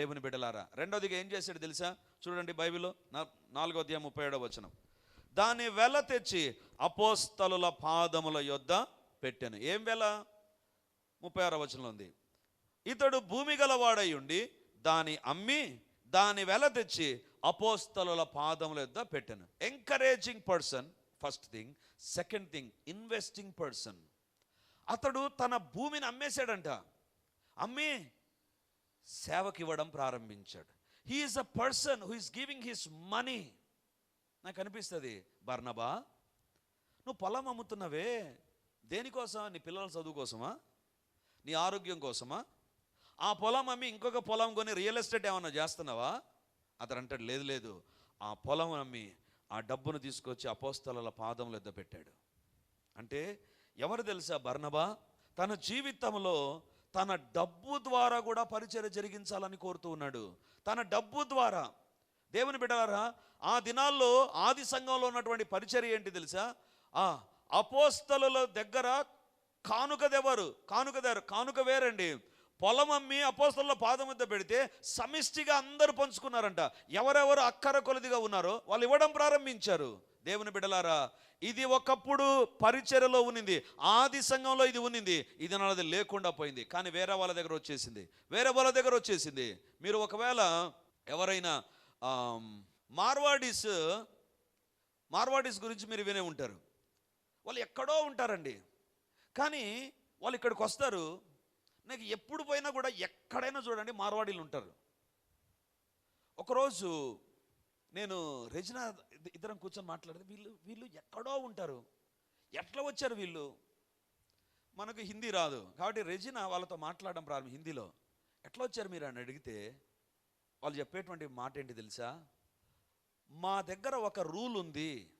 దేవుని బిడ్డలారా. రెండోదిగా ఏం చేశాడు తెలుసా? చూడండి బైబిల్లో నాలుగో అధ్యాయం ముప్పై ఏడో వచనం. దాని వెల తెచ్చి అపోస్తలుల పాదముల యొద్ద పెట్టాను. ఏం వెల? ముప్పై ఆరో వచనంలో ఉంది. ఇతడు భూమి గలవాడై ఉండి దాని అమ్మి దాని వెల తెచ్చి అపోస్తలుల పాదముల యొద్ద పెట్టాను. Encouraging person first thing second thing investing person అతడు తన భూమిని అమ్మేశాడంట. అమ్మి సేవకి ఇవ్వడం ప్రారంభించాడు. He is a person who is giving his money నాకు అనిపిస్తుంది బర్ణబా నువ్వు పొలం అమ్ముతున్నావే దేనికోసం నీ పిల్లల చదువు కోసమా? నీ ఆరోగ్యం కోసమా? ఆ పొలం అమ్మి ఇంకొక పొలం కొని రియల్ ఎస్టేట్ ఏమన్నా చేస్తున్నావా? అతను అంటాడు లేదు లేదు. ఆ పొలం అమ్మి ఆ డబ్బును తీసుకొచ్చి అపోస్తల పాదముల ఎద్ద పెట్టాడు. అంటే ఎవరు తెలుసా బర్ణబా తన జీవితంలో తన డబ్బు ద్వారా కూడా పరిచయం జరిగించాలని కోరుతూ ఉన్నాడు. తన డబ్బు ద్వారా. దేవుని బిడ్డలారా ఆ దినాల్లో ఆది సంఘంలో ఉన్నటువంటి పరిచర్య ఏంటి తెలుసా? ఆ అపోస్తలుల దగ్గర కానుకదెవరు కానుకదారు కానుక వేరండి. పొలం అమ్మి అపోస్తల పాదం వద్ద పెడితే సమిష్టిగా అందరూ పంచుకున్నారంట. ఎవరెవరు అక్కర కొలదిగా ఉన్నారో వాళ్ళు ఇవ్వడం ప్రారంభించారు. దేవుని బిడలారా ఇది ఒకప్పుడు పరిచర్యలో ఉన్నింది ఆది సంఘంలో ఇది ఉన్నింది ఇది నాది లేకుండా పోయింది కానీ వేరే వాళ్ళ దగ్గర వచ్చేసింది వేరే వాళ్ళ దగ్గర వచ్చేసింది. మీరు ఒకవేళ ఎవరైనా మార్వాడీస్ మార్వాడీస్ గురించి మీరు వినే ఉంటారు. వాళ్ళు ఎక్కడో ఉంటారండి కానీ వాళ్ళు ఇక్కడికి వస్తారు నాకు ఎప్పుడు పోయినా కూడా ఎక్కడైనా చూడండి మార్వాడీలు ఉంటారు. ఒకరోజు నేను రెజినా ఇద్దరం కూర్చొని మాట్లాడితే వీళ్ళు వీళ్ళు ఎక్కడో ఉంటారు. ఎట్లా వచ్చారు వీళ్ళు? మనకు హిందీ రాదు. కాబట్టి రెజినా వాళ్ళతో మాట్లాడడం ప్రారంభం హిందీలో. ఎట్లా వచ్చారు మీరు అని అడిగితే వాళ్ళు చెప్పేటువంటి మాట ఏంటి తెలుసా? మా దగ్గర ఒక రూల్ ఉంది.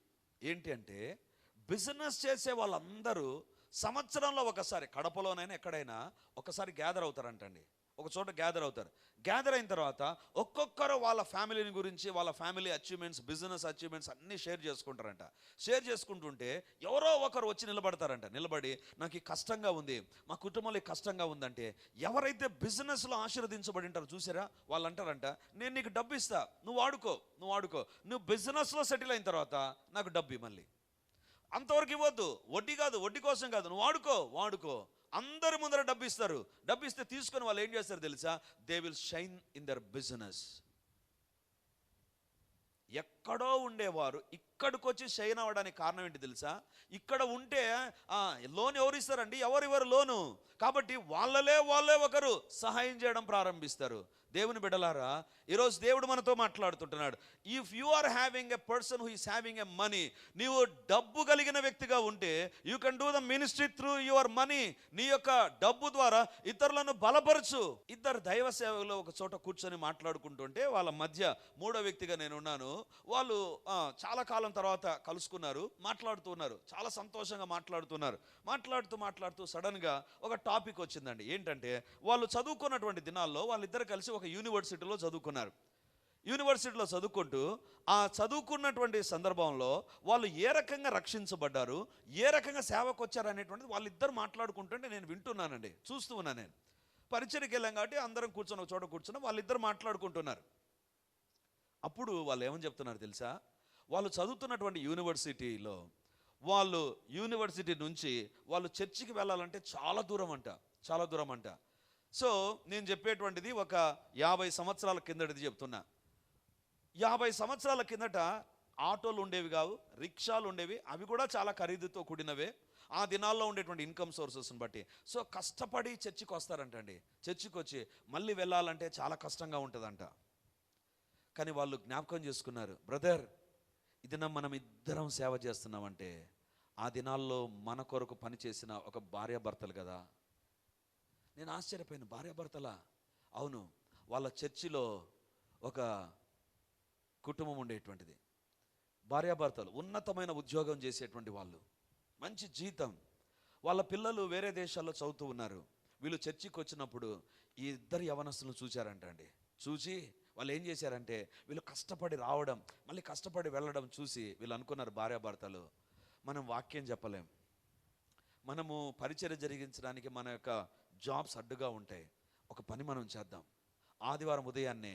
ఏంటి అంటే బిజినెస్ చేసే వాళ్ళందరూ సంవత్సరంలో ఒకసారి కడపలోనైనా ఎక్కడైనా ఒకసారి గ్యాదర్ అవుతారంటండి. ఒక చోట గ్యాదర్ అవుతారు. గ్యాదర్ అయిన తర్వాత ఒక్కొక్కరు వాళ్ళ ఫ్యామిలీని గురించి వాళ్ళ ఫ్యామిలీ అచీవ్మెంట్స్ బిజినెస్ అచీవ్మెంట్స్ అన్నీ షేర్ చేసుకుంటారంట. షేర్ చేసుకుంటుంటే ఎవరో ఒకరు వచ్చి నిలబడతారంట. నిలబడి నాకు ఈ కష్టంగా ఉంది. మా కుటుంబంలో కష్టంగా ఉందంటే ఎవరైతే బిజినెస్లో ఆశీర్వదించబడి ఉంటారో చూసారా? వాళ్ళు అంటారంట నేను నీకు డబ్బు ఇస్తా. నువ్వు వాడుకో నువ్వు వాడుకో నువ్వు బిజినెస్లో సెటిల్ అయిన తర్వాత నాకు డబ్బు మళ్ళీ. అంతవరకు ఇవ్వద్దు. వడ్డీ కాదు. వడ్డీ కోసం కాదు. నువ్వు వాడుకో వాడుకో అందరి ముందర డబ్బు ఇస్తారు డబ్బు ఇస్తే తీసుకొని వాళ్ళు ఏం చేస్తారు తెలుసా? They will shine in their business ఎక్కడో ఉండేవారు. ఇక్కడికి వచ్చి షైన్ అవ్వడానికి కారణం ఏంటి తెలుసా? ఇక్కడ ఉంటే లోన్ ఎవరు ఇస్తారండి? ఎవరు లోను? కాబట్టి వాళ్ళలే వాళ్ళే ఒకరు సహాయం చేయడం ప్రారంభిస్తారు. దేవుని బిడలారా ఈరోజు దేవుడు మనతో మాట్లాడుతుంటున్నాడు. If you are having a person who is having a money నీవు డబ్బు కలిగిన వ్యక్తిగా ఉంటే you can do the ministry through your money నీ యొక్క డబ్బు ద్వారా ఇతరులను బలపరచు. ఇద్దరు దైవ సేవలో ఒక చోట కూర్చొని మాట్లాడుకుంటుంటే వాళ్ళ మధ్య మూడో వ్యక్తిగా నేను ఉన్నాను. వాళ్ళు చాలా కాలం తర్వాత కలుసుకున్నారు మాట్లాడుతున్నారు చాలా సంతోషంగా మాట్లాడుతున్నారు. మాట్లాడుతూ మాట్లాడుతూ సడన్గా ఒక టాపిక్ వచ్చిందండి. ఏంటంటే వాళ్ళు చదువుకున్నటువంటి దినాల్లో వాళ్ళిద్దరు కలిసి ఒక యూనివర్సిటీలో చదువుకున్నారు. యూనివర్సిటీలో చదువుకుంటూ ఆ చదువుకున్నటువంటి సందర్భంలో వాళ్ళు ఏ రకంగా రక్షించబడ్డారు ఏ రకంగా సేవకు వచ్చారు అనేటువంటిది వాళ్ళిద్దరు మాట్లాడుకుంటుంటే నేను వింటున్నానండి చూస్తూ ఉన్నాను నేను. పరిచయకి వెళ్ళాం కాబట్టి అందరం కూర్చొని ఒక చోట కూర్చొని వాళ్ళిద్దరు మాట్లాడుకుంటున్నారు. అప్పుడు వాళ్ళు ఏమని చెప్తున్నారు తెలుసా? వాళ్ళు చదువుతున్నటువంటి యూనివర్సిటీలో వాళ్ళు యూనివర్సిటీ నుంచి వాళ్ళు చర్చికి వెళ్ళాలంటే చాలా దూరం అంట చాలా దూరం అంట సో నేను చెప్పేటువంటిది ఒక యాభై సంవత్సరాల కిందటిది చెప్తున్నా. యాభై సంవత్సరాల కిందట ఆటోలు ఉండేవి కావు రిక్షాలు ఉండేవి అవి కూడా చాలా ఖరీదుతో కూడినవే. ఆ దినాల్లో ఉండేటువంటి ఇన్కమ్ సోర్సెస్ని బట్టి. సో కష్టపడి చర్చికి వస్తారంటండి చర్చికి వచ్చి మళ్ళీ వెళ్ళాలంటే చాలా కష్టంగా ఉంటుందంట. కానీ వాళ్ళు జ్ఞాపకం చేసుకున్నారు బ్రదర్ ఇది మనం ఇద్దరం సేవ చేస్తున్నామంటే ఆ దినాల్లో మన కొరకు పనిచేసిన ఒక భార్యాభర్తలు కదా. నేను ఆశ్చర్యపోయాను భార్యాభర్తలా? అవును వాళ్ళ చర్చిలో ఒక కుటుంబం ఉండేటువంటిది. భార్యాభర్తలు ఉన్నతమైన ఉద్యోగం చేసేటువంటి వాళ్ళు. మంచి జీతం. వాళ్ళ పిల్లలు వేరే దేశాల్లో చదువుతూ ఉన్నారు. వీళ్ళు చర్చికి వచ్చినప్పుడు ఈ ఇద్దరు యవనస్తులను చూశారంట అండి చూసి వాళ్ళు ఏం చేశారంటే వీళ్ళు కష్టపడి రావడం మళ్ళీ కష్టపడి వెళ్ళడం చూసి వీళ్ళు అనుకున్నారు భార్యాభర్తలు మనం వాక్యం చెప్పలేం. మనము పరిచయం జరిగించడానికి మన యొక్క జాబ్స్ అడ్డుగా ఉంటాయి. ఒక పని మనం చేద్దాం. ఆదివారం ఉదయాన్నే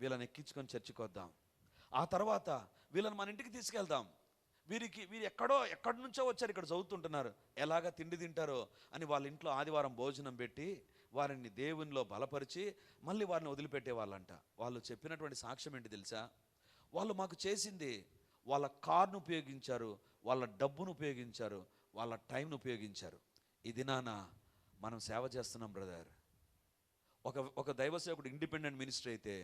వీళ్ళని ఎక్కించుకొని చర్చకొద్దాం ఆ తర్వాత వీళ్ళని మన ఇంటికి తీసుకెళ్దాం. వీరికి వీరు ఎక్కడో ఎక్కడి నుంచో వచ్చారు ఇక్కడ చదువుతుంటున్నారు. ఎలాగ తిండి తింటారో అని వాళ్ళ ఇంట్లో ఆదివారం భోజనం పెట్టి వారిని దేవునిలో బలపరిచి మళ్ళీ వారిని వదిలిపెట్టే వాళ్ళంట వాళ్ళు చెప్పినటువంటి సాక్ష్యం ఏంటి తెలుసా? వాళ్ళు మాకు చేసింది వాళ్ళ కార్ను ఉపయోగించారు వాళ్ళ డబ్బును ఉపయోగించారు వాళ్ళ టైంను ఉపయోగించారు. ఈ దినాన మనం సేవ చేస్తున్నాం బ్రదర్. ఒక ఒక దైవ సేవకుడు ఇండిపెండెంట్ మినిస్టర్ అయితే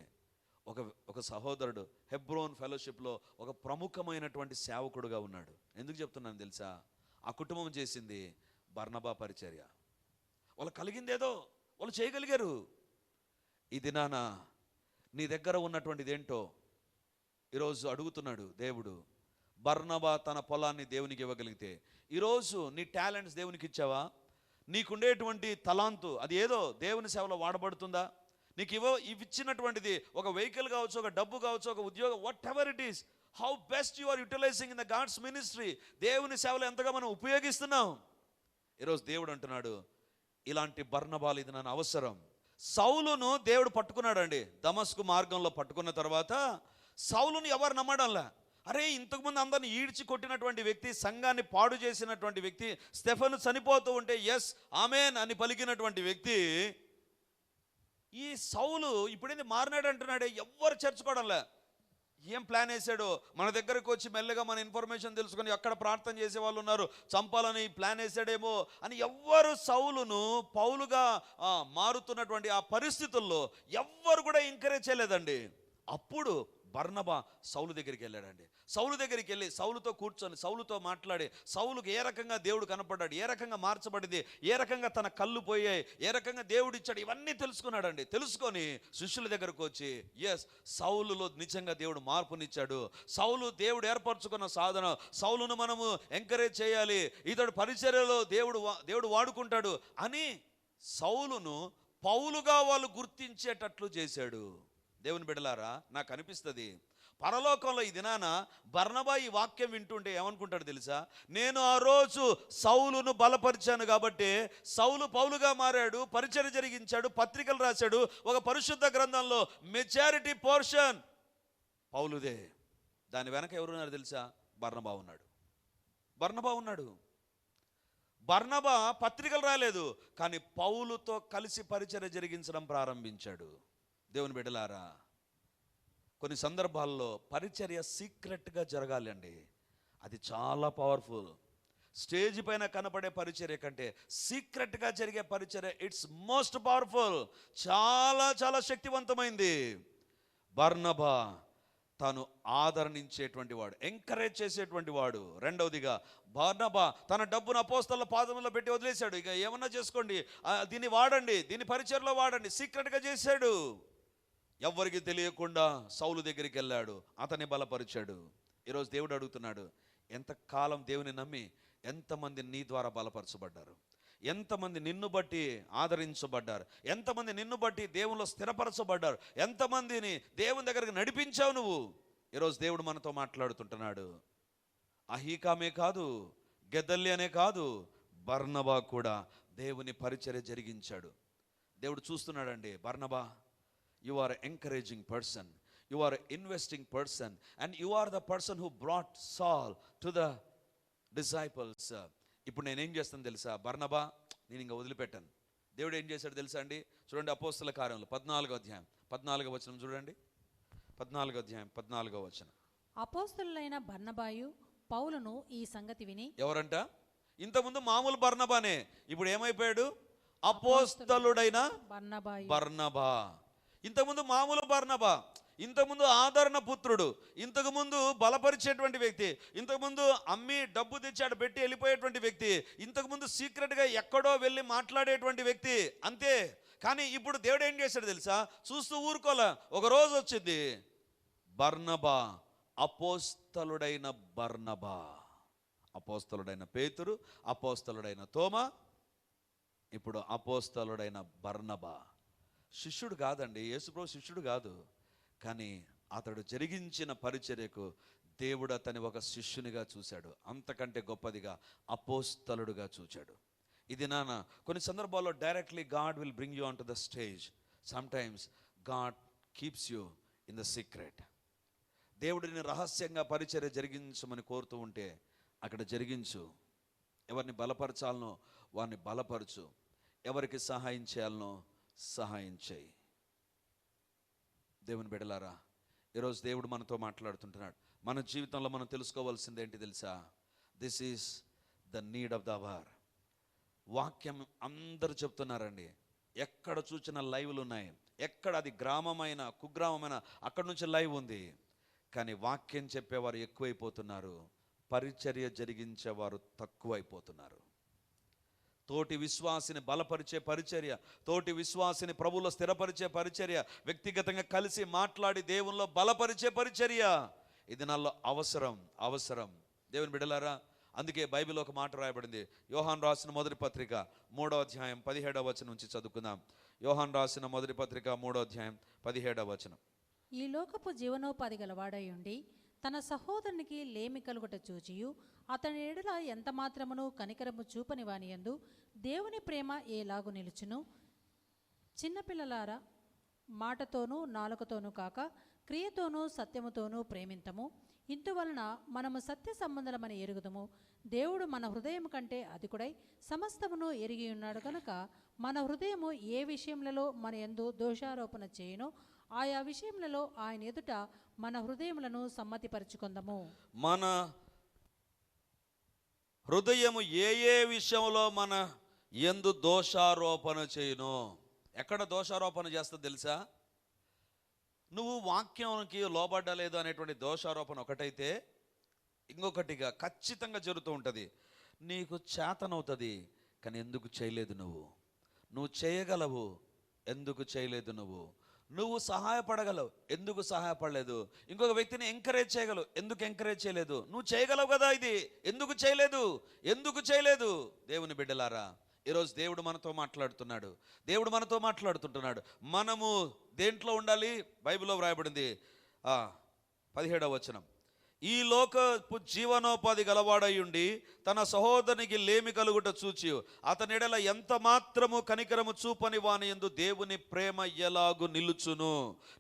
ఒక ఒక సహోదరుడు హెబ్రోన్ ఫెలోషిప్లో ఒక ప్రముఖమైనటువంటి సేవకుడుగా ఉన్నాడు. ఎందుకు చెప్తున్నాను తెలుసా? ఆ కుటుంబం చేసింది బర్ణబా పరిచర్య. వాళ్ళు కలిగిందేదో వాళ్ళు చేయగలిగారు. ఇది నాన్న నీ దగ్గర ఉన్నటువంటిది ఏంటో ఈరోజు అడుగుతున్నాడు దేవుడు. బర్ణబా తన పొలాన్ని దేవునికి ఇవ్వగలిగితే. ఈరోజు నీ టాలెంట్స్ దేవునికి ఇచ్చావా? నీకుండేటువంటి తలాంతు అది ఏదో దేవుని సేవలో వాడబడుతుందా? నీకు ఇవ్వ ఇచ్చినటువంటిది ఒక వెహికల్ కావచ్చు ఒక డబ్బు కావచ్చు ఒక ఉద్యోగం whatever it is how best you are utilising in the God's ministry దేవుని సేవలో ఎంతగా మనం ఉపయోగిస్తున్నాం? ఈరోజు దేవుడు అంటున్నాడు ఇలాంటి బర్ణబాలు ఇది నన్ను అవసరం. సౌలును దేవుడు పట్టుకున్నాడండి. దమస్కు మార్గంలో పట్టుకున్న తర్వాత సౌలును ఎవరు నమ్మడంలా. అరే ఇంతకుముందు అందరిని ఈడ్చి కొట్టినటువంటి వ్యక్తి సంఘాన్ని పాడు చేసినటువంటి వ్యక్తి స్టెఫను చనిపోతూ ఉంటే ఎస్ ఆమెన్ అని పలికినటువంటి వ్యక్తి ఈ సౌలు ఇప్పుడేంది మారినాడు అంటున్నాడే ఎవ్వరు చేర్చుకోవడంలే. ఏం ప్లాన్ వేసాడో? మన దగ్గరకు వచ్చి మెల్లగా మన ఇన్ఫర్మేషన్ తెలుసుకొని ఎక్కడ ప్రార్థన చేసే వాళ్ళు ఉన్నారు? చంపాలని ప్లాన్ వేసాడేమో అని ఎవ్వరు సౌలును పౌలుగా ఆ, మారుతున్నటువంటి ఆ పరిస్థితుల్లో ఎవ్వరు కూడా ఎంకరేజ్ చేయలేదండి. అప్పుడు బర్ణబా సౌలు దగ్గరికి వెళ్ళాడండి. సౌలు దగ్గరికి వెళ్ళి సౌలుతో కూర్చొని సౌలుతో మాట్లాడి సౌలుకు ఏ రకంగా దేవుడు కనపడ్డాడు ఏ రకంగా మార్చబడింది ఏ రకంగా తన కళ్ళు పోయాయి ఏ రకంగా దేవుడు ఇచ్చాడు ఇవన్నీ తెలుసుకున్నాడండి. తెలుసుకొని శిష్యుల దగ్గరకు వచ్చి ఎస్ సౌలులో నిజంగా దేవుడు మార్పునిచ్చాడు. సౌలు దేవుడు ఏర్పరచుకున్న సాధన సౌలును మనము ఎంకరేజ్ చేయాలి ఇతడు పరిచర్యలో దేవుడు దేవుడు వాడుకుంటాడు అని సౌలును పౌలుగా వాళ్ళు గుర్తించేటట్లు చేశాడు. దేవుని బిడలారా నాకు అనిపిస్తుంది పరలోకంలో ఈ దినాన బర్ణబా ఈ వాక్యం వింటుంటే ఏమనుకుంటాడు తెలుసా? నేను ఆ రోజు సౌలును బలపరిచాను కాబట్టి సౌలు పౌలుగా మారాడు పరిచయం జరిగించాడు పత్రికలు రాశాడు ఒక పరిశుద్ధ గ్రంథంలో మెజారిటీ పోర్షన్ పౌలుదే. దాని వెనక ఎవరున్నారు తెలుసా? బర్ణబా ఉన్నాడు. బర్ణబా ఉన్నాడు. బర్ణబా పత్రికలు రాలేదు కానీ పౌలుతో కలిసి పరిచయం జరిగించడం ప్రారంభించాడు. దేవుని బిడ్డలారా కొన్ని సందర్భాల్లో పరిచర్య సీక్రెట్గా జరగాలి అండి అది చాలా పవర్ఫుల్. స్టేజ్ పైన కనపడే పరిచర్య కంటే సీక్రెట్గా జరిగే పరిచర్య ఇట్స్ మోస్ట్ పవర్ఫుల్. చాలా చాలా శక్తివంతమైంది. బర్నబా తాను ఆదరణించేటువంటి వాడు ఎంకరేజ్ చేసేటువంటి వాడు. రెండవదిగా బార్నబా తన డబ్బును అపోస్తల పాదంలో పెట్టి వదిలేశాడు. ఇక ఏమన్నా చేసుకోండి. దీన్ని వాడండి దీన్ని పరిచయలో వాడండి. సీక్రెట్గా చేశాడు. ఎవరికి తెలియకుండా సౌలు దగ్గరికి వెళ్ళాడు. అతన్ని బలపరిచాడు. ఈరోజు దేవుడు అడుగుతున్నాడు ఎంతకాలం దేవుని నమ్మి ఎంతమంది నీ ద్వారా బలపరచబడ్డారు? ఎంతమంది నిన్ను బట్టి ఆదరించబడ్డారు? ఎంతమంది నిన్ను బట్టి దేవునిలో స్థిరపరచబడ్డారు? ఎంతమందిని దేవుని దగ్గరికి నడిపించావు నువ్వు? ఈరోజు దేవుడు మనతో మాట్లాడుతుంటున్నాడు. అహీకామే కాదు గెద్దల్లి అనే కాదు బర్నబా కూడా దేవుని పరిచర్య జరిగించాడు. దేవుడు చూస్తున్నాడండి బర్నబా you are encouraging person you are investing person and you are the person who brought Saul to the disciples ఇప్పుడు నేనేం చేస్తాను తెలుసా? బర్నబా నేను ఇంకా వదిలిపెట్టాను. దేవుడు ఏం చేశాడు తెలుసా అండి? చూడండి అపోస్తుల కార్యంలో పద్నాలుగో అధ్యాయం. పద్నాలుగో వచనం చూడండి. పద్నాలుగో అధ్యాయం పద్నాలుగో వచనం. అపోస్తులైన బర్నబాయు పౌలును ఈ సంగతి విని ఎవరంట? ఇంతకుముందు మామూలు బర్నబానే. ఇప్పుడు ఏమైపోయాడు? అపోస్తలుడైన బర్నబాయు. బర్నబా. ఇంతకుముందు మామూలు బర్ణబా ఇంతకుముందు ఆదరణ పుత్రుడు ఇంతకుముందు బలపరిచేటువంటి వ్యక్తి ఇంతకుముందు అమ్మి డబ్బు తెచ్చి ఆడ పెట్టి వెళ్ళిపోయేటువంటి వ్యక్తి ఇంతకుముందు సీక్రెట్గా ఎక్కడో వెళ్ళి మాట్లాడేటువంటి వ్యక్తి అంతే. కానీ ఇప్పుడు దేవుడు ఏం చేశాడు తెలుసా? చూస్తూ ఊరుకోలే ఒక రోజు వచ్చింది బర్ణబా అపోస్తలుడైన బర్ణబా అపోస్తలుడైన పేతురు అపోస్తలుడైన తోమ ఇప్పుడు అపోస్తలుడైన బర్ణబా శిష్యుడు కాదండి యేసుప్రభు శిష్యుడు కాదు. కానీ అతడు జరిగించిన పరిచర్యకు దేవుడు అతని ఒక శిష్యునిగా చూశాడు అంతకంటే గొప్పదిగా అపోస్తలుడుగా చూచాడు. ఇది నాన్న కొన్ని సందర్భాల్లో directly God will bring you on to the stage sometimes God keeps you in the secret దేవుడిని రహస్యంగా పరిచర్య జరిగించమని కోరుతూ ఉంటే అక్కడ జరిగించు. ఎవరిని బలపరచాలనో వారిని బలపరచు. ఎవరికి సహాయం చేయాలనో సహాయం చేయి. దేవుని బిడలారా ఈరోజు దేవుడు మనతో మాట్లాడుతుంటున్నాడు. మన జీవితంలో మనం తెలుసుకోవాల్సింది ఏంటి తెలుసా? This is the need of the hour వాక్యం అందరూ చెప్తున్నారండి. ఎక్కడ చూసిన లైవ్లు ఉన్నాయి. ఎక్కడ అది గ్రామమైన కుగ్రామమైన అక్కడ నుంచి లైవ్ ఉంది. కానీ వాక్యం చెప్పేవారు ఎక్కువైపోతున్నారు. పరిచర్య జరిగించేవారు తక్కువైపోతున్నారు. తోటి విశ్వాసిని బలపరిచే పరిచర్య తోటి విశ్వాసిని ప్రభువులో స్థిరపరిచే పరిచర్య వ్యక్తిగతంగా కలిసి మాట్లాడి దేవునిలో బలపరిచే పరిచర్య. ఇది నాలో అవసరం అవసరం. దేవుని బిడలారా అందుకే బైబిల్ ఒక మాట రాయబడింది. యోహాన్ రాసిన మొదటి పత్రిక మూడో అధ్యాయం పదిహేడవ వచనం నుంచి చదువుకుందాం. యోహాన్ రాసిన మొదటి పత్రిక మూడో అధ్యాయం పదిహేడవ వచనం. ఈ లోకపు జీవనోపాధి గలవాడై ఉండి తన సహోదరునికి లేమి కలుగుట చూచియు. అతని ఎడల ఎంత మాత్రమును కనికరము చూపని వానియందు దేవుని ప్రేమ ఏలాగు నిలుచును? చిన్నపిల్లలారా మాటతోనూ నాలుకతోనూ కాక క్రియతోనూ సత్యముతోనూ ప్రేమింతము. ఇందువలన మనము సత్య సంబంధమని ఎరుగుదము. దేవుడు మన హృదయం కంటే అధికుడై సమస్తమును ఎరిగి ఉన్నాడు కనుక మన హృదయము ఏ విషయములలో మన యందు దోషారోపణ చేయనో ఆయా విషయములలో ఆయన ఎదుట మన హృదయములను సమ్మతిపరచుకుందాము. మన హృదయము ఏ ఏ విషయంలో మన ఎందు దోషారోపణ చేయను ఎక్కడ దోషారోపణ చేస్తుందో తెలుసా? నువ్వు వాక్యానికి లోబడ్డలేదు అనేటువంటి దోషారోపణ ఒకటైతే ఇంకొకటిగా ఖచ్చితంగా జరుగుతూ ఉంటుంది. నీకు చేతనవుతుంది కానీ ఎందుకు చేయలేదు నువ్వు? నువ్వు చేయగలవు ఎందుకు చేయలేదు నువ్వు? నువ్వు సహాయపడగలవు. ఎందుకు సహాయపడలేదు? ఇంకొక వ్యక్తిని ఎంకరేజ్ చేయగలవు. ఎందుకు ఎంకరేజ్ చేయలేదు? నువ్వు చేయగలవు కదా ఇది. ఎందుకు చేయలేదు? ఎందుకు చేయలేదు? దేవుని బిడ్డలారా ఈరోజు దేవుడు మనతో మాట్లాడుతున్నాడు. దేవుడు మనతో మాట్లాడుతుంటున్నాడు. మనము దేంట్లో ఉండాలి? బైబిల్లో వ్రాయబడింది. ఆ, పదిహేడవ వచనం. ఈ లోకపు జీవనోపాధి గలవాడై ఉండి తన సహోదరునికి లేమి కలుగుట చూచి అతనిడల ఎంత మాత్రము కనికరము చూపని వాని ఎందు దేవుని ప్రేమ ఎలాగు నిలుచును.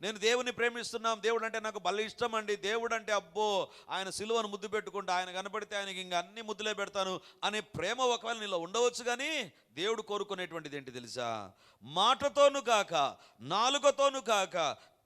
నేను దేవుని ప్రేమిస్తున్నాం దేవుడు అంటే నాకు భలే ఇష్టం అండి దేవుడు అంటే అబ్బో ఆయన సిలువను ముద్దు పెట్టుకుంటే ఆయన కనపడితే ఆయనకి ఇంకా అన్ని ముద్దులే పెడతాను అనే ప్రేమ ఒకవేళ నీలో ఉండవచ్చు కానీ దేవుడు కోరుకునేటువంటిది ఏంటి తెలుసా? మాటతోను కాక నాలుకతోను కాక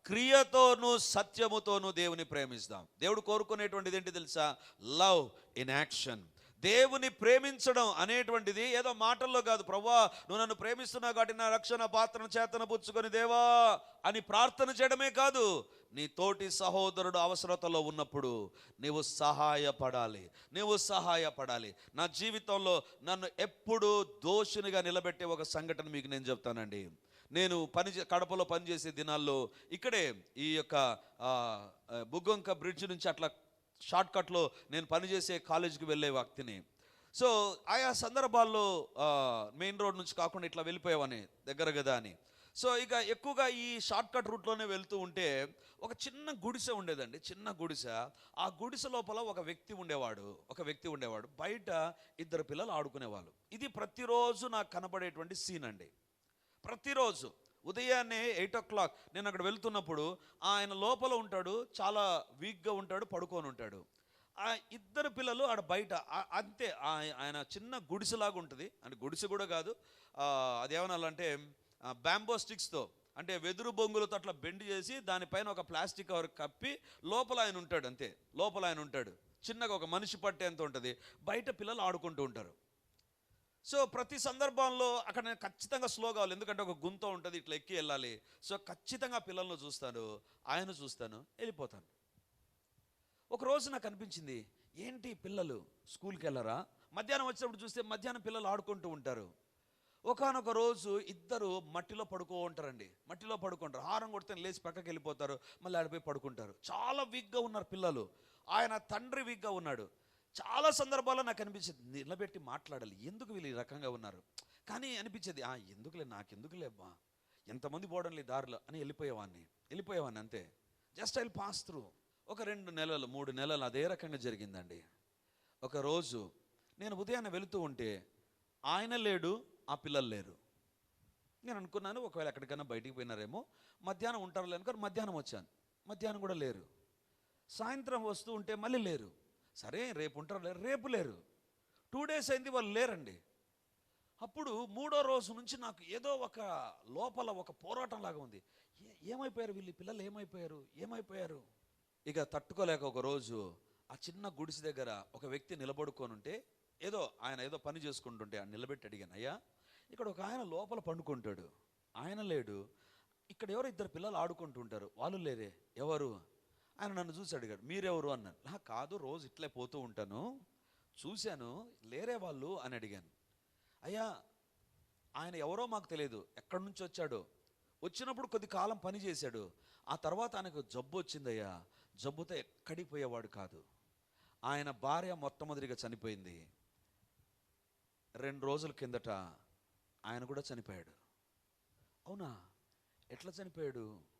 క్రియతోను సత్యముతోను దేవుని ప్రేమిస్తాం. దేవుడు కోరుకునేటువంటిది ఏంటి తెలుసా? Love in action. దేవుని ప్రేమించడం అనేటువంటిది ఏదో మాటల్లో కాదు. ప్రవ్వా నువ్వు నన్ను ప్రేమిస్తున్నావు కాబట్టి నా రక్షణ పాత్రను చేతన పుచ్చుకొని దేవా అని ప్రార్థన చేయడమే కాదు. నీ తోటి సహోదరుడు అవసరతలో ఉన్నప్పుడు నీవు సహాయపడాలి. నీవు సహాయపడాలి. నా జీవితంలో నన్ను ఎప్పుడూ దోషునిగా నిలబెట్టే ఒక సంఘటన మీకు నేను చెప్తానండి. నేను పని చే- కడపలో పనిచేసే దినాల్లో ఇక్కడే ఈ యొక్క బుగ్గొంక బ్రిడ్జ్ నుంచి అట్లా షార్ట్ కట్లో నేను పనిచేసే కాలేజీకి వెళ్ళే వ్యక్తిని. సో ఆయా సందర్భాల్లో మెయిన్ రోడ్ నుంచి కాకుండా ఇట్లా వెళ్ళిపోయేవాని దగ్గర కదా అని. సో ఇక ఎక్కువగా ఈ షార్ట్ కట్ రూట్లోనే వెళ్తూ ఉంటే ఒక చిన్న గుడిసె ఉండేదండి చిన్న గుడిసె. ఆ గుడిసె లోపల ఒక వ్యక్తి ఉండేవాడు ఒక వ్యక్తి ఉండేవాడు. బయట ఇద్దరు పిల్లలు ఆడుకునేవాళ్ళు. ఇది ప్రతిరోజు నాకు కనబడేటువంటి సీన్ అండి. ప్రతిరోజు ఉదయాన్నే ఎయిట్ ఓ క్లాక్ నేను అక్కడ వెళ్తున్నప్పుడు ఆయన లోపల ఉంటాడు చాలా వీక్గా ఉంటాడు పడుకొని ఉంటాడు. ఆ ఇద్దరు పిల్లలు ఆడ బయట అంతే ఆయన చిన్న గుడిసెలాగా ఉంటుంది. అంటే గుడిసె కూడా కాదు ఆ, అదేమనాలంటే బ్యాంబో స్టిక్స్తో అంటే వెదురు బొంగులతో అట్లా బెండ్ చేసి దానిపైన ఒక ప్లాస్టిక్ కవర్ కప్పి లోపల ఆయన ఉంటాడు అంతే లోపల ఆయన ఉంటాడు. చిన్నగా ఒక మనిషి పట్టేంత ఉంటుంది. బయట పిల్లలు ఆడుకుంటూ ఉంటారు. సో ప్రతి సందర్భంలో అక్కడ నేను ఖచ్చితంగా స్లో కావాలి. ఎందుకంటే ఒక గుంత ఉంటుంది ఇట్లా ఎక్కి వెళ్ళాలి. సో ఖచ్చితంగా పిల్లలను చూస్తాను ఆయన చూస్తాను వెళ్ళిపోతాను. ఒక రోజు నాకు అనిపించింది ఏంటి పిల్లలు స్కూల్కి వెళ్ళరా? మధ్యాహ్నం వచ్చినప్పుడు చూస్తే మధ్యాహ్నం పిల్లలు ఆడుకుంటూ ఉంటారు. ఒకానొక రోజు ఇద్దరు మట్టిలో పడుకో ఉంటారండి. మట్టిలో పడుకుంటారు. హారం కొడితే లేచి పక్కకి వెళ్ళిపోతారు. మళ్ళీ ఆడిపోయి పడుకుంటారు. చాలా వీక్గా ఉన్నారు పిల్లలు. ఆయన తండ్రి వీక్గా ఉన్నాడు. చాలా సందర్భాల్లో నాకు అనిపించింది నిలబెట్టి మాట్లాడాలి. ఎందుకు వీళ్ళు ఈ రకంగా ఉన్నారు? కానీ అనిపించేది ఆ ఎందుకులే నాకెందుకులే అబ్బా. ఎంతమంది పోవడం లేదు దారిలో అని వెళ్ళిపోయేవాడిని వెళ్ళిపోయేవాడిని అంతే. Just I pass through. ఒక రెండు నెలలు మూడు నెలలు అదే రకంగా జరిగిందండి. ఒక రోజు నేను ఉదయాన్నే వెళుతూ ఉంటే ఆయన లేడు ఆ పిల్లలు లేరు. నేను అనుకున్నాను ఒకవేళ ఎక్కడికైనా బయటికి పోయినారేమో మధ్యాహ్నం ఉంటారు అనుకొని మధ్యాహ్నం వచ్చాను. మధ్యాహ్నం కూడా లేరు. సాయంత్రం వస్తూ ఉంటే మళ్ళీ లేరు. సరే రేపు ఉంటారు లేరు రేపు లేరు. టూ డేస్ అయింది వాళ్ళు లేరండి. అప్పుడు మూడో రోజు నుంచి నాకు ఏదో ఒక లోపల ఒక పోరాటం లాగా ఉంది. ఏ- ఏమైపోయారు వీళ్ళు? పిల్లలు ఏమైపోయారు? ఏమైపోయారు? ఇక తట్టుకోలేక ఒక రోజు ఆ చిన్న గుడిసె దగ్గర ఒక వ్యక్తి నిలబడుకొని ఉంటే ఏదో ఆయన ఏదో పని చేసుకుంటుంటే ఆయన నిలబెట్టి అడిగాను అయ్యా ఇక్కడ ఒక ఆయన లోపల పండుకుంటాడు. ఆయన లేడు. ఇక్కడ ఎవరో ఇద్దరు పిల్లలు ఆడుకుంటుంటారు. వాళ్ళు లేరే. ఎవరు? ఆయన నన్ను చూసి అడిగాడు మీరెవరు? అన్నాను. "నా కాదు రోజు ఇట్లే పోతూ ఉంటాను. చూశాను లేరే వాళ్ళు? అని అడిగాను. అయ్యా ఆయన ఎవరో మాకు తెలియదు. ఎక్కడి నుంచి వచ్చాడో? వచ్చినప్పుడు కొద్ది కాలం పని చేశాడు. ఆ తర్వాత ఆయనకు జబ్బు వచ్చిందయ్యా. జబ్బుతో ఎక్కడికి పోయేవాడు కాదు. ఆయన భార్య మొట్టమొదటిగా చనిపోయింది. రెండు రోజుల కిందట ఆయన కూడా చనిపోయాడు. అవునా? ఎట్లా చనిపోయాడు?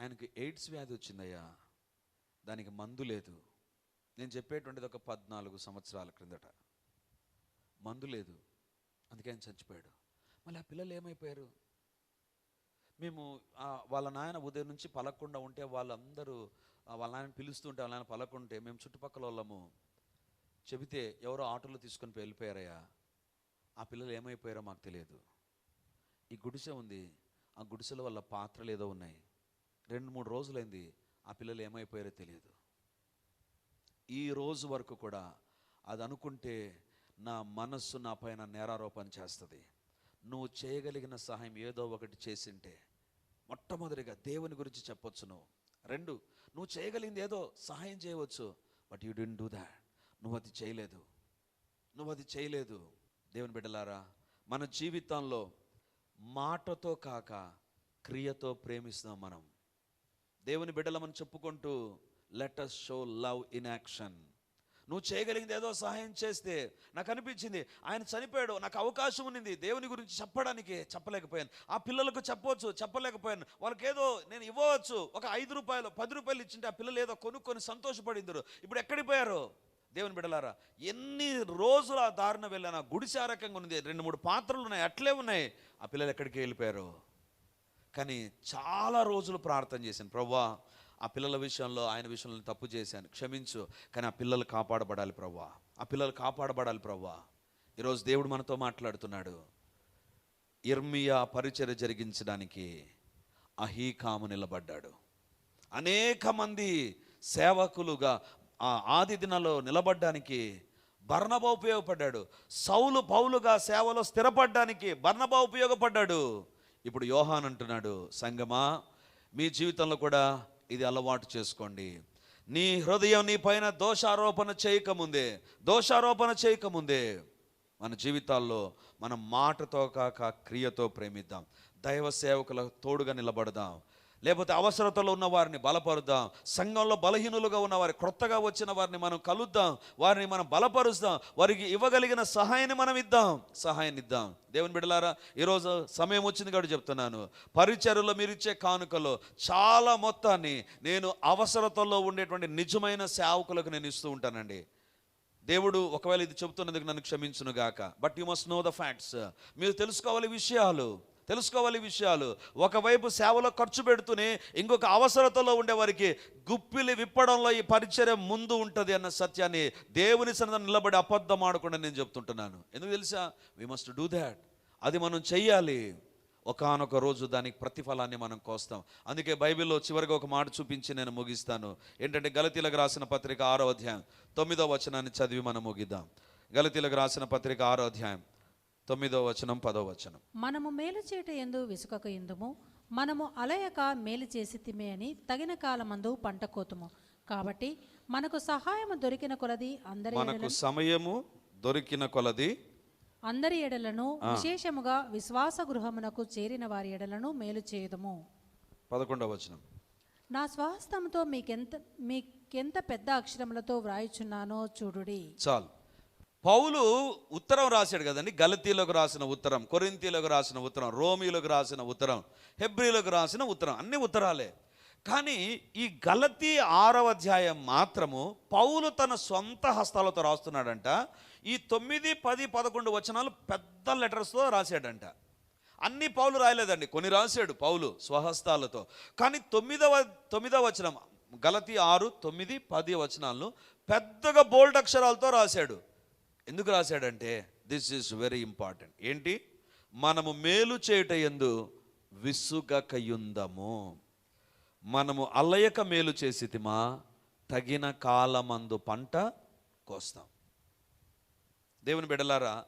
ఆయనకు ఎయిడ్స్ వ్యాధి వచ్చిందయ్యా. దానికి మందు లేదు. నేను చెప్పేటువంటిది ఒక పద్నాలుగు సంవత్సరాల క్రిందట. మందు లేదు. అందుకే ఆయన చచ్చిపోయాడు. మళ్ళీ ఆ పిల్లలు ఏమైపోయారు? మేము వాళ్ళ నాయన ఉదయం నుంచి పలకకుండా ఉంటే వాళ్ళందరూ వాళ్ళ నాయన పిలుస్తుంటే వాళ్ళ నాయన పలకుంటే మేము చుట్టుపక్కల వాళ్ళము. చెబితే ఎవరో ఆటోలో తీసుకొని వెళ్ళిపోయారయ్యా. ఆ పిల్లలు ఏమైపోయారో మాకు తెలియదు. ఈ గుడిసె ఉంది. ఆ గుడిసెలో వాళ్ళ పాత్రలు ఏదో ఉన్నాయి. రెండు మూడు రోజులైంది ఆ పిల్లలు ఏమైపోయారో తెలియదు. ఈ రోజు వరకు కూడా అది అనుకుంటే నా మనస్సు నా పైన నేరారోపణ చేస్తుంది. నువ్వు చేయగలిగిన సహాయం ఏదో ఒకటి చేసింటే మొట్టమొదటిగా దేవుని గురించి చెప్పొచ్చు నువ్వు. రెండు నువ్వు చేయగలిగింది ఏదో సహాయం చేయవచ్చు but you didn't do that నువ్వు అది చేయలేదు. నువ్వు అది చేయలేదు. దేవుని బిడ్డలారా మన జీవితంలో మాటతో కాక క్రియతో ప్రేమిస్తున్నాం మనం. దేవుని బిడ్డలమని చెప్పుకుంటూ let us show love in action నువ్వు చేయగలిగింది ఏదో సహాయం చేస్తే నాకు అనిపించింది ఆయన చనిపోయాడు నాకు అవకాశం ఉన్నింది దేవుని గురించి చెప్పడానికి చెప్పలేకపోయాను. ఆ పిల్లలకు చెప్పవచ్చు చెప్పలేకపోయాను. వాళ్ళకి ఏదో నేను ఇవ్వవచ్చు ఒక ఐదు రూపాయలు పది రూపాయలు ఇచ్చింటే ఆ పిల్లలు ఏదో కొనుక్కొని సంతోషపడిందరు. ఇప్పుడు ఎక్కడికి పోయారు? దేవుని బిడలారా ఎన్ని రోజులు ఆ దారిన వెళ్ళాను ఆ గుడిసె ఆ రకంగా ఉంది రెండు మూడు పాత్రలు ఉన్నాయి అట్లే ఉన్నాయి. ఆ పిల్లలు ఎక్కడికి వెళ్ళిపోయారు? కానీ చాలా రోజులు ప్రార్థన చేశాను. ప్రవ్వా ఆ పిల్లల విషయంలో ఆయన విషయంలో తప్పు చేశాను. క్షమించు కానీ ఆ పిల్లలు కాపాడబడాలి ప్రవ్వా. ఆ పిల్లలు కాపాడబడాలి ప్రవ్వా. ఈరోజు దేవుడు మనతో మాట్లాడుతున్నాడు. ఇర్మియా పరిచర్య జరిగించడానికి అహీకాము నిలబడ్డాడు. అనేక మంది సేవకులుగా ఆ ఆది దినలో నిలబడ్డానికి బర్ణబా ఉపయోగపడ్డాడు. సౌలు పౌలుగా సేవలో స్థిరపడ్డానికి బర్ణబా ఉపయోగపడ్డాడు. ఇప్పుడు యోహాన్ అంటున్నాడు సంగమా మీ జీవితంలో కూడా ఇది అలవాటు చేసుకోండి. నీ హృదయం నీ పైన దోషారోపణ చేయకముందే దోషారోపణ చేయకముందే మన జీవితాల్లో మనం మాటతో కాక క్రియతో ప్రేమిద్దాం. దైవ సేవకుల తోడుగా నిలబడదాం. లేకపోతే అవసరతలో ఉన్న వారిని బలపరుద్దాం. సంఘంలో బలహీనులుగా ఉన్న వారి క్రొత్తగా వచ్చిన వారిని మనం కలుద్దాం. వారిని మనం బలపరుస్తాం. వారికి ఇవ్వగలిగిన సహాయాన్ని మనం ఇద్దాం. సహాయాన్ని ఇద్దాం. దేవుని బిడలారా ఈరోజు సమయం వచ్చింది కాబట్టి చెప్తున్నాను. పరిచర్లో మీరు ఇచ్చే కానుకలో చాలా మొత్తాన్ని నేను అవసరతలో ఉండేటువంటి నిజమైన సేవకులకు నేను ఇస్తూ ఉంటానండి. దేవుడు ఒకవేళ ఇది చెబుతున్నందుకు నన్ను క్షమించును గాక but you must know the facts మీరు తెలుసుకోవాలి విషయాలు. తెలుసుకోవాలి విషయాలు. ఒకవైపు సేవలో ఖర్చు పెడుతూనే ఇంకొక అవసరతలో ఉండేవారికి గుప్పిలి విప్పడంలో ఈ పరిచర్య ముందు ఉంటుంది అన్న సత్యాన్ని దేవుని సన్న నిలబడి అబద్ధం ఆడకుండా నేను చెప్తుంటున్నాను. ఎందుకు తెలుసా? వి మస్ట్ డూ దాట్ అది మనం చెయ్యాలి. ఒకానొక రోజు దానికి ప్రతిఫలాన్ని మనం కోస్తాం. అందుకే బైబిల్లో చివరిగా ఒక మాట చూపించి నేను ముగిస్తాను. ఏంటంటే గలతీలకు రాసిన పత్రిక ఆరో అధ్యాయం తొమ్మిదో వచనాన్ని చదివి మనం ముగిద్దాం. గలతీలకు రాసిన పత్రిక ఆరో అధ్యాయం తొమ్మిదో వచనం పదో వచనం. మనము మేలు చేయట ఎందు విసుకక ఎందుము మనము అలయక మేలు చేసి తిమే అని తగిన కాలమందు పంట కోతుము. కాబట్టి మనకు సహాయము దొరికిన కొలది అందరి మనకు సమయము దొరికిన కొలది అందరి ఎడలను విశేషముగా విశ్వాస గృహమునకు చేరిన వారి ఎడలను మేలు చేయుదుము. పదకొండవ వచనం. నా స్వహస్తంతో మీకెంత మీకెంత పెద్ద అక్షరములతో వ్రాయుచున్నానో చూడుడి. చాలు. పౌలు ఉత్తరం రాశాడు కదండి గలతీలకు రాసిన ఉత్తరం కొరింతీలకు రాసిన ఉత్తరం రోమీలకు రాసిన ఉత్తరం హెబ్రిలకు రాసిన ఉత్తరం అన్ని ఉత్తరాలే. కానీ ఈ గలతీ ఆరవ అధ్యాయం మాత్రము పౌలు తన సొంత హస్తాలతో రాస్తున్నాడంట. ఈ తొమ్మిది పది పదకొండు వచనాలు పెద్ద లెటర్స్తో రాశాడంట. అన్ని పౌలు రాయలేదండి కొన్ని రాశాడు పౌలు స్వహస్తాలతో. కానీ తొమ్మిదవ తొమ్మిదవ వచనం గలతి ఆరు తొమ్మిది పది వచనాలను పెద్దగా బోల్డ్ అక్షరాలతో రాశాడు. ఎందుకు రాశాడంటే దిస్ ఈస్ వెరీ ఇంపార్టెంట్ ఏంటి? మనము మేలు చేయుట ఎందు విసుగకయుందము. మనము అల్లయక మేలు చేసితిమా తగిన కాలమందు పంట కోస్తాం. దేవుని బిడలారా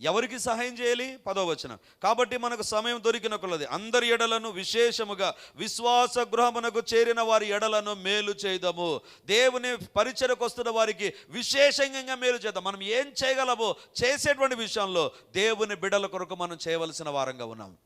ఎవరికి సహాయం చేయాలి? పదో వచనం కాబట్టి మనకు సమయం దొరికిన కొలది అందరి ఎడలను విశేషముగా విశ్వాస గృహమునకు చేరిన వారి ఎడలను మేలు చేయదము. దేవుని పరిచయకు వస్తున్న వారికి విశేషంగా మేలు చేద్దాం. మనం ఏం చేయగలమో చేసేటువంటి విషయంలో దేవుని బిడల కొరకు మనం చేయవలసిన వారంగా ఉన్నాం.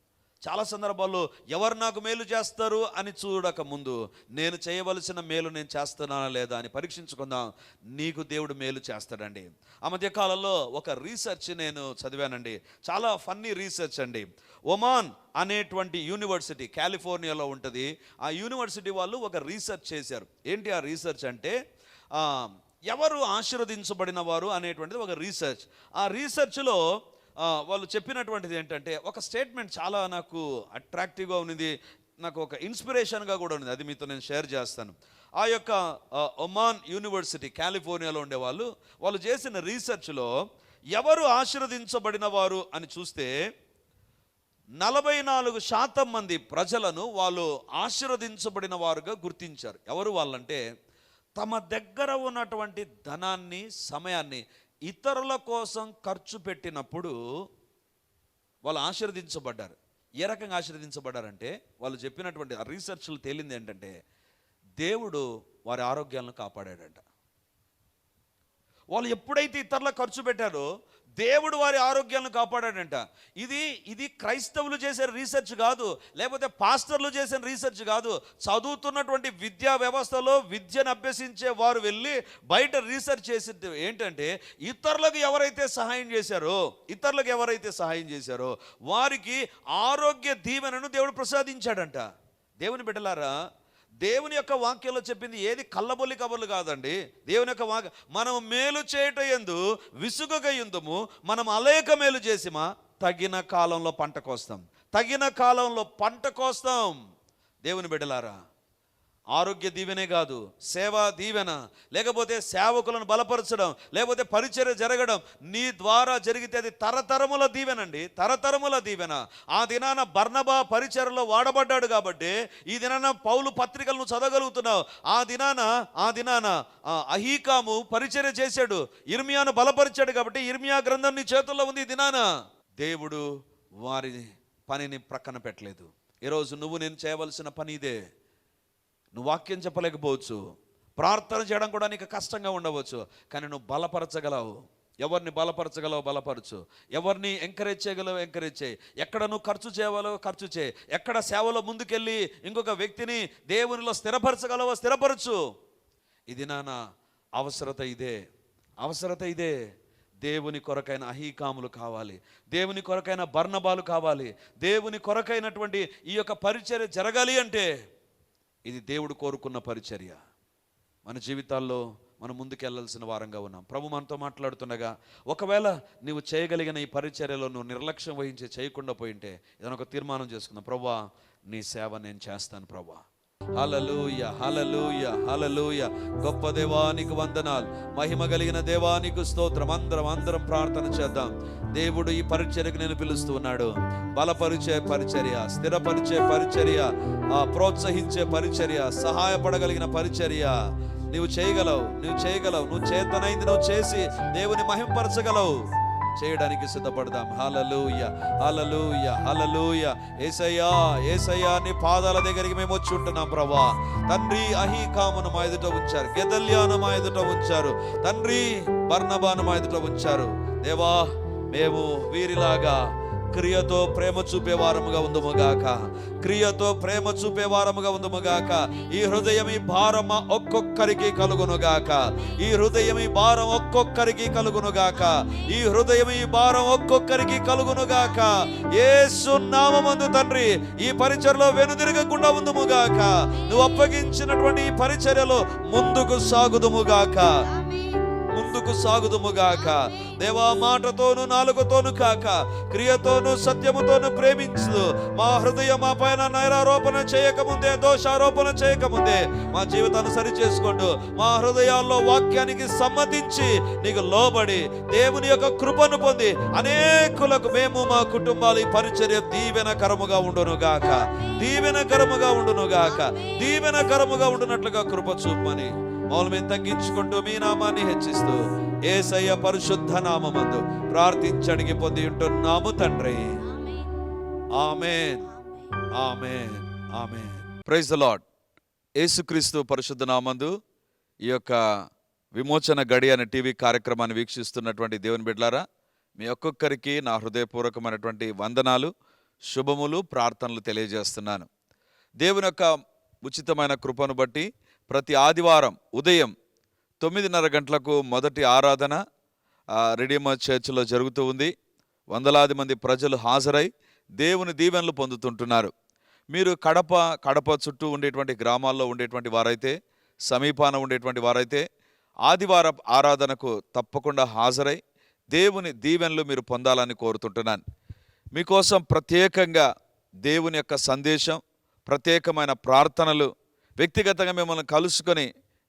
చాలా సందర్భాల్లో ఎవరు నాకు మేలు చేస్తారు అని చూడక ముందు నేను చేయవలసిన మేలు నేను చేస్తున్నానా లేదా అని పరీక్షించుకుందాం. నీకు దేవుడు మేలు చేస్తాడండి. ఆ మధ్య కాలంలో ఒక రీసెర్చ్ నేను చదివానండి. చాలా ఫన్నీ రీసెర్చ్ అండి. ఒమాన్ అనేటువంటి యూనివర్సిటీ కాలిఫోర్నియాలో ఉంటుంది. ఆ యూనివర్సిటీ వాళ్ళు ఒక రీసెర్చ్ చేశారు. ఏంటి ఆ రీసెర్చ్ అంటే ఎవరు ఆశీర్వదించబడిన వారు అనేటువంటిది ఒక రీసెర్చ్ ఆ రీసెర్చ్లో వాళ్ళు చెప్పినటువంటిది ఏంటంటే ఒక స్టేట్మెంట్ చాలా నాకు అట్రాక్టివ్గా ఉన్నది నాకు ఒక ఇన్స్పిరేషన్గా కూడా ఉంది అది మీతో నేను షేర్ చేస్తాను. ఆ యొక్క ఒమాన్ యూనివర్సిటీ కాలిఫోర్నియాలో ఉండేవాళ్ళు వాళ్ళు చేసిన రీసెర్చ్లో ఎవరు ఆశీర్వదించబడిన వారు అని చూస్తే నలభై నాలుగు శాతం మంది ప్రజలను వాళ్ళు ఆశీర్వదించబడిన వారుగా గుర్తించారు. ఎవరు వాళ్ళంటే తమ దగ్గర ఉన్నటువంటి ధనాన్ని సమయాన్ని ఇతరుల కోసం ఖర్చు పెట్టినప్పుడు వాళ్ళు ఆశీర్వదించబడ్డారు. ఏ రకంగా ఆశీర్వదించబడ్డారంటే వాళ్ళు చెప్పినటువంటి రీసెర్చ్లు తేలింది ఏంటంటే దేవుడు వారి ఆరోగ్యాలను కాపాడాడంట. వాళ్ళు ఎప్పుడైతే ఇతరుల ఖర్చు పెట్టారో దేవుడు వారి ఆరోగ్యాలను కాపాడాడంట. ఇది ఇది క్రైస్తవులు చేసే రీసెర్చ్ కాదు లేకపోతే పాస్టర్లు చేసిన రీసెర్చ్ కాదు. చదువుతున్నటువంటి విద్యా వ్యవస్థలో విద్యను అభ్యసించే వారు వెళ్ళి బయట రీసెర్చ్ చేసింది ఏంటంటే ఇతరులకు ఎవరైతే సహాయం చేశారో ఇతరులకు ఎవరైతే సహాయం చేశారో వారికి ఆరోగ్య దీవెనను దేవుడు ప్రసాదించాడంట. దేవుని బిడ్డలారా దేవుని యొక్క వాక్యంలో చెప్పింది ఏది కళ్ళబొల్లి కబుర్లు కాదండి. దేవుని యొక్క వాక్య మనం మేలు చేయట ఎందు విసుగగా ఎందుము మనం అలేక మేలు చేసిమా? తగిన కాలంలో పంట కోస్తాం. తగిన కాలంలో పంట కోస్తాం. దేవుని బిడ్డలారా ఆరోగ్య దీవెనే కాదు సేవా దీవెన. లేకపోతే సేవకులను బలపరచడం లేకపోతే పరిచర్య జరగడం నీ ద్వారా జరిగితే అది తరతరముల దీవెనండి తరతరముల దీవెన. ఆ దినాన బర్ణబా పరిచర్లో వాడబడ్డాడు కాబట్టి ఈ దినాన పౌలు పత్రికలను చదవగలుగుతున్నావు. ఆ దినాన ఆ దినాన అహీకాము పరిచర్య చేశాడు ఇర్మియాను బలపరిచాడు కాబట్టి ఇర్మియా గ్రంథం నీ చేతుల్లో ఉంది ఈ దినాన. దేవుడు వారి పనిని ప్రక్కన పెట్టలేదు. ఈరోజు నువ్వు నేను చేయవలసిన పని ఇదే. నువ్వు వాక్యం చెప్పలేకపోవచ్చు. ప్రార్థన చేయడం కూడా నీకు కష్టంగా ఉండవచ్చు. కానీ నువ్వు బలపరచగలవు. ఎవరిని బలపరచగలవు బలపరచు. ఎవరిని ఎంకరేజ్ చేయగలవు ఎంకరేజ్ చేయి. ఎక్కడ నువ్వు ఖర్చు చేయగలవో ఖర్చు చేయి. ఎక్కడ సేవలో ముందుకెళ్ళి ఇంకొక వ్యక్తిని దేవునిలో స్థిరపరచగలవో స్థిరపరచు. ఇది నాన్న అవసరత ఇదే. అవసరత ఇదే. దేవుని కొరకైన అహీకాములు కావాలి. దేవుని కొరకైన బర్ణబాలు కావాలి. దేవుని కొరకైనటువంటి ఈ యొక్క పరిచర్య జరగాలి అంటే ఇది దేవుడు కోరుకున్న పరిచర్య. మన జీవితాల్లో మనం ముందుకెళ్ళాల్సిన వారంగా ఉన్నాం. ప్రభు మనతో మాట్లాడుతుండగా ఒకవేళ నీవు చేయగలిగిన ఈ పరిచర్యలో నువ్వు నిర్లక్ష్యం వహించి చేయకుండా పోయింటే ఏదైనా ఒక తీర్మానం చేసుకుందాం. ప్రభా నీ సేవ నేను చేస్తాను ప్రభా. హలలుయ హలలుయ హలలుయ గొప్ప దేవానికి వందనాలు. మహిమ కలిగిన దేవానికి స్తోత్రం. అందరం అందరం ప్రార్థన చేద్దాం. దేవుడు ఈ పరిచర్యకు నేను పిలుస్తూ ఉన్నాడు. బలపరిచే పరిచర్య స్థిరపరిచే పరిచర్య ఆ ప్రోత్సహించే పరిచర్య సహాయపడగలిగిన పరిచర్య. నువ్వు చేయగలవు నువ్వు చేయగలవు. నువ్వు చేతనైంది నువ్వు చేసి దేవుని మహింపరచగలవు. చేయడానికి సిద్ధపడదాం. హలలుయ హలలుయ హలలుయ ఏసయ్యా ఏసయ్యా నీ పాదాల దగ్గరికి మేము వచ్చి ఉంటున్నాం ప్రభా. తండ్రి అహీకామును మా ఎదుట ఉంచారు. గెదల్యాను మా ఎదుట ఉంచారు. తండ్రి బర్ణబాను మా ఎదుట ఉంచారు. దేవా మేము వీరిలాగా క్రియతో ప్రేమ చూపే వారముగా ఉందుముగాక క్రియతో ప్రేమ చూపే వారముగా ఉందుముగాక ఈ హృదయం ఈ భారం ఒక్కొక్కరికి కలుగునుగాక ఈ హృదయం ఈ భారం ఒక్కొక్కరికి కలుగునుగాక ఈ హృదయం ఈ భారం ఒక్కొక్కరికి కలుగునుగాక యేసు నామమందు తండ్రి ఈ పరిచర్లో వెనుదిరగకుండా ఉందుముగాక నువ్వు అప్పగించినటువంటి ఈ పరిచర్యలో ముందుకు సాగుదుముగాక ముందుకు సాగుదుముగాక దేవా మాటతోను నాలుగుతోను కాక క్రియతోను సత్యముతోను ప్రేమించు. మా హృదయం మా పైన నైరారోపణ చేయకముందే దోషారోపణ చేయకముందే. మా జీవితాన్ని సరి చేసుకుంటూ మా హృదయాల్లో వాక్యానికి సమ్మతించి నీకు లోబడి దేవుని యొక్క కృపను పొంది అనేకులకు మేము మా కుటుంబాలు ఈ పరిచర్య దీవెనకరముగా ఉండును గాక దీవెనకరముగా ఉండును గాక దీవెనకరముగా ఉండునట్లుగా కృప చూపమని. మౌలమే మేము తగ్గించుకుంటూ మీ నామాన్ని హెచ్చిస్తూ ఏసయ్య పరిశుద్ధ నామందు ప్రార్థించడిగి పొంది ఉంటున్నాము తండ్రి. Amen. Amen. Amen. Praise Lord యేసుక్రీస్తు పరిశుద్ధ నామందు ఈ యొక్క విమోచన గడి అనే టీవీ కార్యక్రమాన్ని వీక్షిస్తున్నటువంటి దేవుని బిడ్లారా మీ ఒక్కొక్కరికి నా హృదయపూర్వకమైనటువంటి వందనాలు శుభములు ప్రార్థనలు తెలియజేస్తున్నాను. దేవుని యొక్క ఉచితమైన కృపను బట్టి ప్రతి ఆదివారం ఉదయం తొమ్మిదిన్నర గంటలకు మొదటి ఆరాధన ఆ, రెడీమర్ చర్చిలో జరుగుతూ ఉంది. వందలాది మంది ప్రజలు హాజరై దేవుని దీవెనలు పొందుతుంటున్నారు. మీరు కడప కడప చుట్టూ ఉండేటువంటి గ్రామాల్లో ఉండేటువంటి వారైతే సమీపాన ఉండేటువంటి వారైతే ఆదివార ఆరాధనకు తప్పకుండా హాజరై దేవుని దీవెనలు మీరు పొందాలని కోరుతుంటున్నాను. మీకోసం ప్రత్యేకంగా దేవుని యొక్క సందేశం ప్రత్యేకమైన ప్రార్థనలు వ్యక్తిగతంగా మిమ్మల్ని కలుసుకొని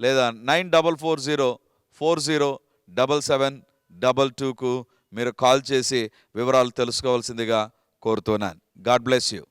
లేదా nine double four zero four zero double seven double టూకు మీరు కాల్ చేసి వివరాలు తెలుసుకోవాల్సిందిగా కోరుతున్నాను. God bless you.